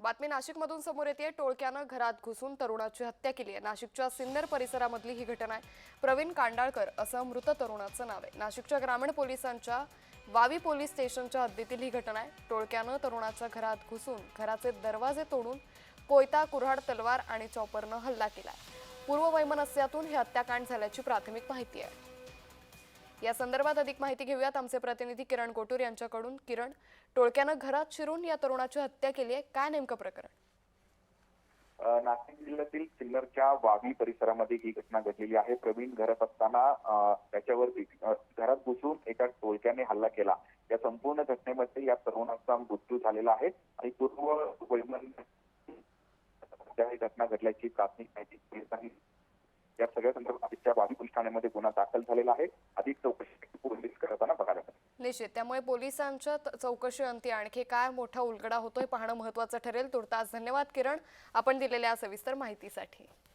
बातमी नाशिकमधून समोर येते. टोळक्यानं घरात घुसून तरुणाची हत्या केली आहे. नाशिकच्या सिन्नर परिसरामधली ही घटना आहे. प्रवीण कांडाळकर असं मृत तरुणाचं नाव आहे. नाशिकच्या ग्रामीण पोलिसांच्या वावी पोलीस स्टेशनच्या हद्दीतील ही घटना आहे. टोळक्यानं तरुणाच्या घरात घुसून घराचे दरवाजे तोडून कोयता कुऱ्हाड तलवार आणि चॉपरनं हल्ला केलाय पूर्ववैमनस्यातून हे हत्याकांड झाल्याची प्राथमिक माहिती आहे. या संदर्भात अधिक माहिती घेऊयात. आमचे प्रतिनिधी किरण कोटूर यांच्याकडून. किरण टोळक्यानं घरात शिरून या तरुणाची हत्या केली आहे. काय नेमकं प्रकरण? नाशिक जिल्ह्यातील सिन्नरच्या वावी परिसरामध्ये ही घटना घडलेली आहे. प्रवीण घरात असताना त्याच्यावरती घरात घुसून एका टोळक्याने हल्ला केला. या संपूर्ण घटनेमध्ये या तरुणाचा मृत्यू झालेला आहे. आणि पूर्व वैमन घटना घडल्याची प्राथमिक माहिती पोलिसांनी या सगळ्या संदर्भात वावी पोलीस ठाण्यामध्ये गुन्हा दाखल झालेला आहे. अधिक चौकशी पोलीस करताना बघायला निश्चित. त्यामुळे पोलिसांच्या चौकशी अंती आणखी काय मोठा उलगडा होतोय पाहणं महत्वाचं ठरेल. तुर्तास धन्यवाद किरण. आपण दिलेल्या सविस्तर माहितीसाठी.